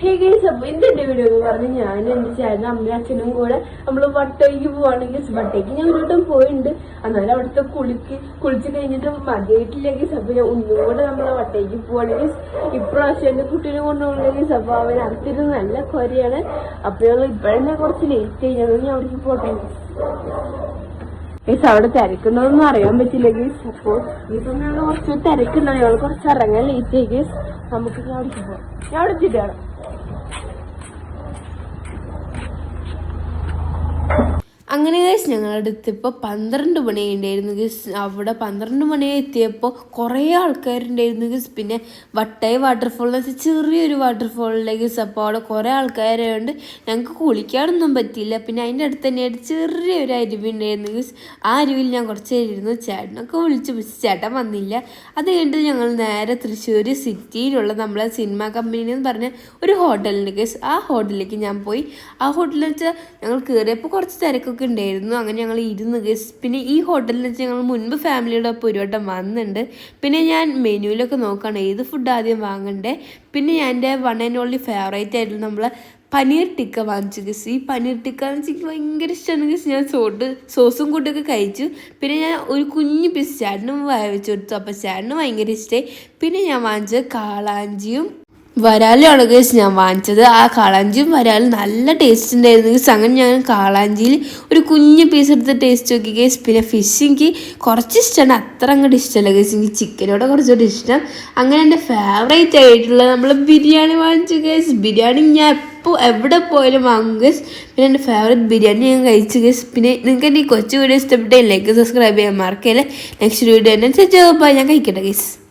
ഇതെന്റെ വീഡിയോ എന്ന് പറഞ്ഞ് ഞാൻ എന്റെ ചേട്ടനും അമ്മയും അച്ഛനും കൂടെ നമ്മൾ വട്ടയ്ക്ക് പോവാണെങ്കിൽ വട്ടയ്ക്ക് ഞാൻ ഒരുവട്ടം പോയിണ്ട്. എന്നാലും അവിടുത്തെ കുളിക്ക് കുളിച്ച് കഴിഞ്ഞിട്ട് മതിയായിട്ടില്ലെങ്കിൽ അപ്പൊ ഞാൻ ഒന്നും കൂടെ നമ്മളെ വട്ടയ്ക്ക് പോവാണെങ്കിൽ ഇപ്രാവശ്യം എന്റെ കുട്ടീനെ കൊണ്ടുപോകണമെങ്കിൽ അപ്പൊ അവൻ അടുത്തിരുന്ന് നല്ല കൊരയാണ്. അപ്പൊ ഞങ്ങൾ ഇപ്പഴന്നെ കുറച്ച് ലേറ്റ് ആയി. ഞങ്ങൾ അവിടേക്ക് പോട്ടെ ഗൈസ് അവിടെ തിരക്കുന്നതൊന്നും അറിയാൻ പറ്റില്ല ഗീസ് അപ്പൊ ഇപ്പൊ കുറച്ച് തിരക്കുന്നത് ഞങ്ങൾ കുറച്ച് ഇറങ്ങാൻ ലേറ്റ് ആയി ഗീസ് നമുക്ക് അവിടേക്ക് പോവാം. ഞാൻ അവിടെ എത്തിയിട്ടാണ് അങ്ങനെ ഗൈസ് ഞങ്ങളുടെ അടുത്ത് ഇപ്പോൾ പന്ത്രണ്ട് മണി ഉണ്ടായിരുന്നു ഗസ് അവിടെ പന്ത്രണ്ട് മണി എത്തിയപ്പോൾ കുറേ ആൾക്കാരുണ്ടായിരുന്നു ഗസ് പിന്നെ വട്ടായി വാട്ടർഫോൾ എന്ന് വെച്ചാൽ ചെറിയൊരു വാട്ടർഫോളിലെ ഗസ് അപ്പോൾ അവിടെ കുറേ ആൾക്കാരായതുകൊണ്ട് ഞങ്ങൾക്ക് കുളിക്കാനൊന്നും പറ്റിയില്ല. പിന്നെ അതിന്റെ അടുത്ത് തന്നെയായിട്ട് ചെറിയൊരു അരുവി ഉണ്ടായിരുന്നു ഗസ് ആ അരുവിൽ ഞാൻ കുറച്ച് ഇരുന്നു. ചേട്ടനൊക്കെ വിളിച്ചു. പക്ഷേ ചേട്ടൻ വന്നില്ല. അത് കഴിഞ്ഞിട്ട് ഞങ്ങൾ നേരെ തൃശ്ശൂർ സിറ്റിയിലുള്ള നമ്മളെ സിനിമ കമ്പനി എന്ന് പറഞ്ഞ ഒരു ഹോട്ടലിന്റെ ഗസ് ആ ഹോട്ടലിലേക്ക് ഞാൻ പോയി. ആ ഹോട്ടലിൽ വെച്ചാൽ ഞങ്ങൾ കയറിയപ്പോൾ കുറച്ച് തിരക്കൊക്കെ ഉണ്ടായിരുന്നു. അങ്ങനെ ഞങ്ങൾ ഇരുന്ന് ഗസ് പിന്നെ ഈ ഹോട്ടലിൽ വെച്ച് ഞങ്ങൾ മുൻപ് ഫാമിലിയുടെ ഒപ്പം ഒരു വട്ടം വന്നിട്ടുണ്ട് പിന്നെ ഞാൻ മെനുവിലൊക്കെ നോക്കുകയാണ് ഏത് ഫുഡ് ആദ്യം വാങ്ങണ്ടേ? പിന്നെ ഞാൻ എന്റെ വൺ ആൻഡ് ഓൺലി ഫേവറേറ്റ് ആയിട്ടുള്ള നമ്മൾ പനീർ ടിക്ക വാങ്ങിച്ചു ഗസ് ഈ പനീർ ടിക്ക എന്ന് വെച്ചാൽ എനിക്ക് ഭയങ്കര ഇഷ്ടമാണ് ഗസ് ഞാൻ സോട്ട് സോസും കൂട്ടൊക്കെ കഴിച്ചു. പിന്നെ ഞാൻ ഒരു കുഞ്ഞു പീസ് ചേട്ടനും വെച്ച് കൊടുത്തു. അപ്പോൾ ചേട്ടന് ഭയങ്കര ഇഷ്ടമായി പിന്നെ ഞാൻ വാങ്ങിച്ചത് കാളാഞ്ചിയും വരാലാണ് കേസ് ഞാൻ വാങ്ങിച്ചത് ആ കാളാഞ്ചിയും വരാലും നല്ല ടേസ്റ്റ് ഉണ്ടായിരുന്നു. കേസ് അങ്ങനെ ഞാൻ കാളാഞ്ചിയിൽ ഒരു കുഞ്ഞ് പീസ് എടുത്ത് ടേസ്റ്റ് നോക്കി ഗേസ് പിന്നെ ഫിഷ് കുറച്ച് ഇഷ്ടമാണ് അത്ര അങ്ങോട്ട് ഇഷ്ടമല്ല ഗേസ് എനിക്ക് ചിക്കനോട് കുറച്ചുകൂടി ഇഷ്ടം. അങ്ങനെ എന്റെ ഫേവറേറ്റ് ആയിട്ടുള്ള നമ്മൾ ബിരിയാണി വാങ്ങിച്ചു ഗേസ് ബിരിയാണി ഞാൻ എപ്പോൾ എവിടെ പോയാലും വാങ്ങും ഗേസ് പിന്നെ എന്റെ ഫേവറേറ്റ് ബിരിയാണി ഞാൻ കഴിച്ചു ഗേസ് പിന്നെ നിങ്ങൾക്ക് എന്റെ ഈ കൊച്ചു വീഡിയോ ഇഷ്ടപ്പെട്ടേ ലൈക്ക് സബ്സ്ക്രൈബ് ചെയ്യാൻ മറക്കല്ലേ. നെക്സ്റ്റ് വീഡിയോ എന്നെ ഞാൻ കഴിക്കട്ടെ ഗേസ്